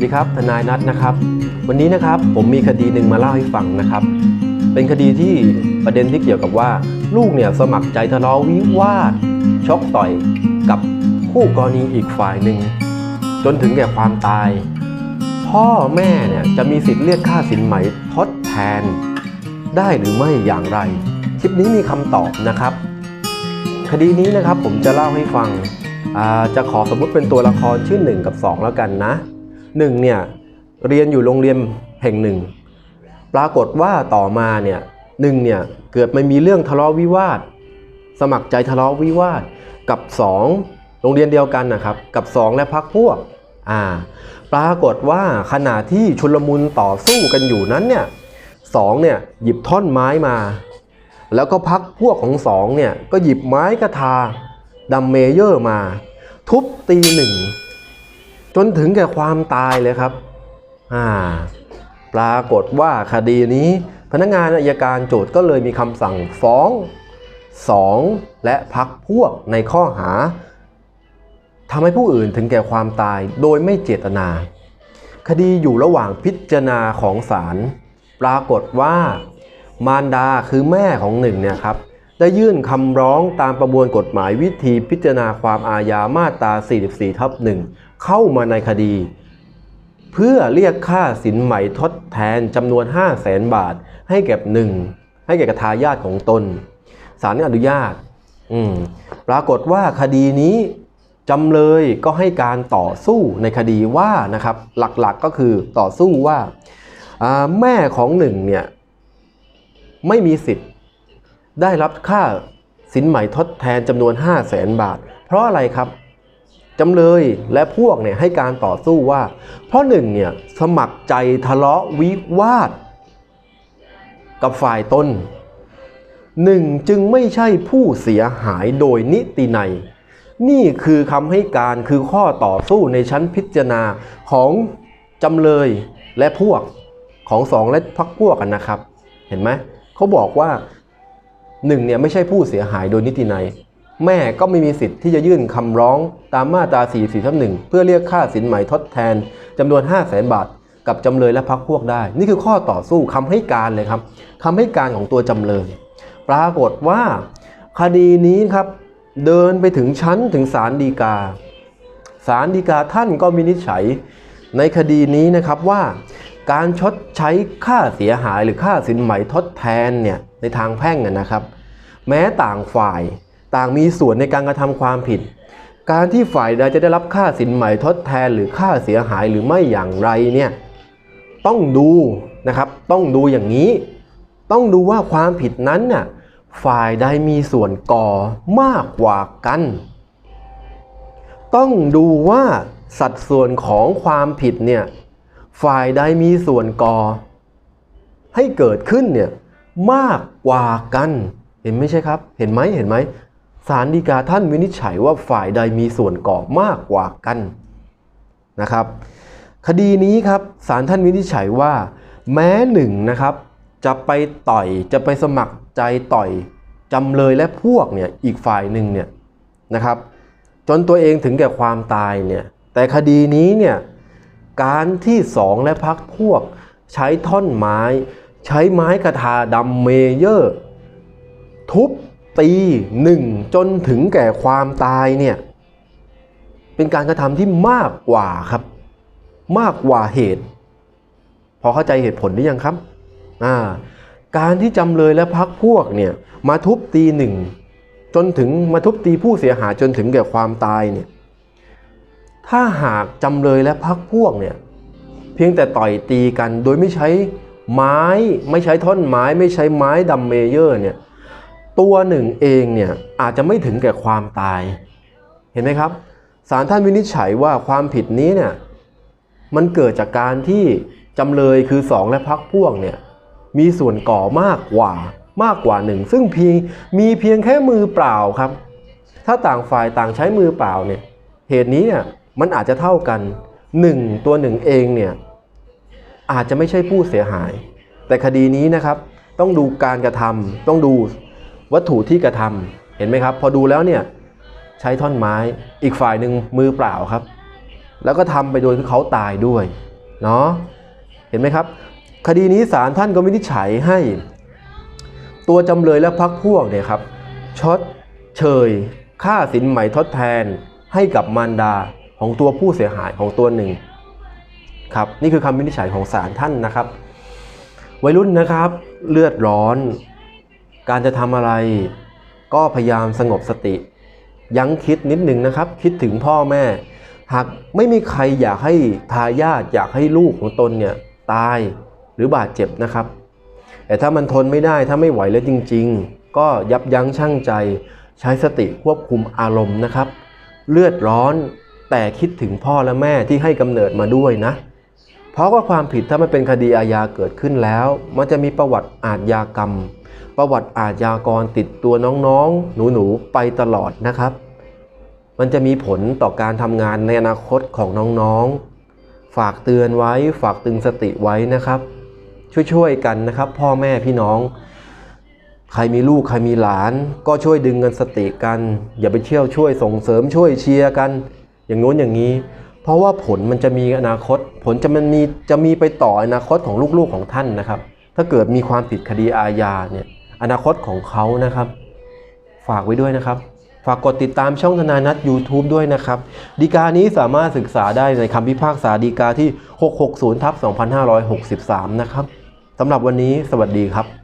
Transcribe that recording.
วัสดีครับทนายนัทนะครับ วันนี้นะครับผมมีคดีหนึ่งมาเล่าให้ฟังนะครับ เป็นคดีที่ประเด็นที่เกี่ยวกับว่า ลูกเนี่ยสมัครใจทะเลาะวิวาทชกต่อยกับคู่กรณีอีกฝ่ายหนึ่ง จนถึงแก่ความตาย พ่อแม่เนี่ยจะมีสิทธิ์เรียกค่าสินไหมทดแทน ได้หรือไม่อย่างไร คลิปนี้มีคำตอบนะครับ คดีนี้นะครับผมจะเล่าให้ฟังจะขอสมมติเป็นตัวละครชื่อ 1 กับ 2 แล้วกันนะ 1เนี่ยเรียนอยู่โรงเรียนแห่งหนึ่ง ปรากฏว่าต่อมาเนี่ยหนึ่งเนี่ยเกิดไม่มีเรื่องทะเลาะวิวาท สมัครใจทะเลาะวิวาทกับ2โรงเรียนเดียวกันนะครับ กับ2และพักพวกอ่าปรากฏว่าขณะที่ชุลมุนต่อสู้กันอยู่นั้นเนี่ยสองเนี่ยหยิบท่อนไม้มา แล้วก็พักพวกของสองเนี่ยก็หยิบไม้กระทาดัมเมเยอร์มา ทุบตีหนึ่ง จนถึงแก่ความตายเลยครับอ่าปรากฏว่าคดีนี้ พนักงานอายการโจทย์ก็เลยมีคำสั่งฟ้องสองและพักพวกในข้อหาทำให้ผู้อื่นถึงแก่ความตายโดยไม่เจตนา คดีอยู่ระหว่างพิจารณาของศาลปรากฏว่ามารดาคือแม่ของหนึ่งเนี่ยครับ ได้ยื่นคำร้องตามประมวลกฎหมายวิธีพิจารณาความอาญามาตรา 44 ทับหนึ่งเข้ามาในคดี เพื่อเรียกค่าสินไหมทดแทนจำนวน 5 0 0แสนบาท ให้แก่หนึ่ง ให้แก่ทายาทของตนศาลอนุญาต อืมปรากฏว่าคดีนี้จำเลยก็ให้การต่อสู้ในคดีว่านะครับ หลักๆก็คือต่อสู้ว่าอ่า แม่ของหนึ่งเนี่ยไม่มีสิทธิ์ ได้รับค่าสินไหม่ทดแทนจำนวน 5 0 0แสนบาท เพราะอะไรครับจำเลยและพวกเนี่ยให้การต่อสู้ว่า เพราะหนึ่งเนี่ยสมัครใจทะเลาะวิวาท กับฝ่ายตนหนึ่งจึงไม่ใช่ผู้เสียหายโดยนิตินัยนี่คือคำให้การคือข้อต่อสู้ในชั้นพิจารณาของจำเลยและพวกของสองและพักพวกกันนะครับ เห็นไหมเขาบอกว่า หนึ่งเนี่ยไม่ใช่ผู้เสียหายโดยนิตินัย แม่ก็ไม่มีสิทธิ์ที่จะยื่นคำร้องตามมาตรา44ทับหนึ่งเพื่อเรียกค่าสินไหมทดแทนจำนวน 5 0 0แสนบาท กับจำเลยและพักพวกได้ นี่คือข้อต่อสู้คำให้การเลยครับคำให้การของตัวจำเลย ปรากฏว่า คดีนี้ครับเดินไปถึงชั้นถึงศาลฎีกาศาลฎีกาท่านก็วินิจฉัยในคดีนี้นะครับว่า การชดใช้ค่าเสียหายหรือค่าสินไหมทดแทนเนี่ย ในทางแพ่งน่ะนะครับ แม้ต่างฝ่ายต่างมีส่วนในการกระทำความผิด การที่ฝ่ายใดจะได้รับค่าสินไหม่ทดแทนหรือค่าเสียหายหรือไม่อย่างไรเนี่ยต้องดูนะครับ ต้องดูอย่างนี้ ต้องดูว่าความผิดนั้นน่ะฝ่ายใดมีส่วนก่อมากกว่ากัน ต้องดูว่าสัดส่วนของความผิดเนี่ยฝ่ายใดมีส่วนก่อให้เกิดขึ้นเนี่ย มากกว่ากัน เห็นไหมใช่ครับ เห็นไหมเห็นไหมศาลฎีกาท่านวินิจฉัยว่าฝ่ายใดมีส่วนก่อมากกว่ากันนะครับ คดีนี้ครับศาลท่านวินิจฉัยว่า แม้หนึ่งนะครับ จะไปต่อยจะไปสมัครใจต่อยจำเลยและพวกเนี่ยอีกฝ่ายหนึ่งเนี่ยนะครับ จนตัวเองถึงแก่ความตายเนี่ยแต่คดีนี้เนี่ยการที่สองและพักพวกใช้ท่อนไม้ ใช้ไม้กระทาดำเมเยอร์ ทุบตีหนึ่งจนถึงแก่ความตายเนี่ย เป็นการกระทำที่มากกว่าครับ มากกว่าเหตุ พอเข้าใจเหตุผลหรือยังครับอ่าการที่จำเลยและพักพวกเนี่ยมาทุบตีหนึ่งจนถึงมาทุบตีผู้เสียหายจนถึงแก่ความตายเนี่ยถ้าหากจำเลยและพักพวกเนี่ยเพียงแต่ต่อยตีกันโดยไม่ใช้ ไม้ไม่ใช้ท่อนไม้ไม่ใช้ไม้ดัมเมเยอร์เนี่ยตัวหนึ่งเองเนี่ยอาจจะไม่ถึงแก่ความตาย เห็นไหมครับศาลท่านวินิจฉัยว่าความผิดนี้เนี่ยมันเกิดจากการที่จำเลยคือสองและพักพวกเนี่ยมีส่วนก่อมากกว่ามากกว่าหนึ่งซึ่งเพียงมีเพียงแค่มือเปล่าครับ ถ้าต่างฝ่ายต่างใช้มือเปล่าเนี่ยเหตุนี้เนี่ยมันอาจจะเท่ากันหนึ่งตัวหนึ่งเองเนี่ย อาจจะไม่ใช่ผู้เสียหาย แต่คดีนี้นะครับ ต้องดูการกระทำต้องดูวัตถุที่กระทำเห็นไหมครับ พอดูแล้วเนี่ยใช้ท่อนไม้อีกฝ่ายหนึ่งมือเปล่าครับ แล้วก็ทำไปโดยที่เขาตายด้วยเนาะเห็นไหมครับ คดีนี้ศาลท่านก็วินิจฉัยให้ ตัวจำเลยและพักพวกเนี่ยครับชดเชยค่าสินไหมทดแทนให้กับมารดาของตัวผู้เสียหายของตัวหนึ่ง ครับนี่คือคำวินิจฉัยของศาลท่านนะครับ วัยรุ่นนะครับเลือดร้อน การจะทำอะไรก็พยายามสงบสติ ยั้งคิดนิดหนึ่งนะครับ คิดถึงพ่อแม่ หากไม่มีใครอยากให้ทายาทอยากให้ลูกของตนเนี่ยตายหรือบาดเจ็บนะครับ แต่ถ้ามันทนไม่ได้ถ้าไม่ไหวแล้วจริง ๆ ก็ยับยั้งชั่งใจ ใช้สติควบคุมอารมณ์นะครับ เลือดร้อนแต่คิดถึงพ่อและแม่ที่ให้กำเนิดมาด้วยนะ ราะว่าความผิดถ้ามันเป็นคดีอาญาเกิดขึ้นแล้ว มันจะมีประวัติอาญากรรม ประวัติอาญากรติดตัวน้องๆ หนูๆ ไปตลอดนะครับ มันจะมีผลต่อการทำงานในอนาคตของน้องๆ ฝากเตือนไว้ฝากตึงสติไว้นะครับ ช่วยๆกันนะครับ พ่อแม่พี่น้อง ใครมีลูกใครมีหลาน ก็ช่วยดึงเงินสติกัน อย่าไปเชี่ยวช่วยส่งเสริมช่วยเชียร์กัน อย่างโน้นอย่างนี้ เพราะว่าผลมันจะมีอนาคต ผลจะมันมีจะมีไปต่ออนาคตของลูกๆของท่านนะครับ ถ้าเกิดมีความผิดคดีอาญาเนี่ยอนาคตของเขานะครับ ฝากไว้ด้วยนะครับ ฝากกดติดตามช่องทนานัด YouTube ด้วยนะครับดีกานี้สามารถศึกษาได้ในคำพิพากษาดีกาที่ 660ทับ2563 นะครับสำหรับวันนี้สวัสดีครับ